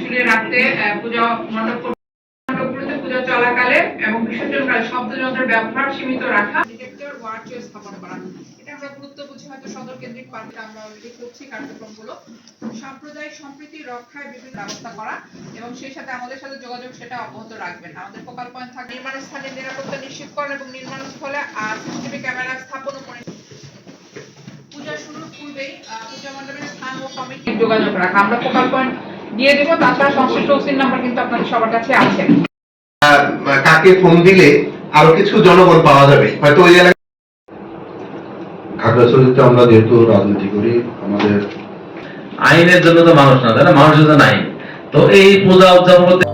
ঝুলিয়ে রাখতে পূজা মণ্ডপ পূজা চলাকালে এবং বিসর্জনকালে শব্দযন্ত্রের ব্যবহার সীমিত রাখা। ডিটেক্টর স্থাপন করা। এটা আমরা গুরুত্ব বুঝি হয়তো সদর কেন্দ্রিক পার্কে আমরা অলরেডি করছি, কার্যক্রমগুলো। সাম্প্রদায়িক সম্প্রীতি রক্ষায় বিভিন্ন ব্যবস্থা করা এবং সেই সাথে আমাদের সাথে যোগাযোগ সেটা অব্যাহত রাখবেন। আমাদের ফোকাল পয়েন্ট থাকে নির্মাণ স্থানের নিরাপত্তা নিশ্চিত করা এবং নির্মাণ স্থলে সিসিটিভি ক্যামেরা স্থাপন ও মনিটর পূজা শুরুর পূর্বেই পূজা মণ্ডপের স্থান ও কমিটির যোগাযোগ রাখা। আমরা ফোকাল পয়েন্ট দিয়ে দেবো তাছাড়া সংশ্লিষ্ট ওসির নাম্বার কিন্তু আপনাদের সবার কাছে আছে। কাকে ফোন দিলে আরও কিছু জনগণ পাওয়া যাবে। হয়তো ওই এলাকায় খাগড়াছড়িতে আমরা যেহেতু রাজনীতি করি আমাদের আইনের জন্য তো মানুষ না, তাই না? মানুষের জন্য আইন তো এই পূজা উদযাপন করতে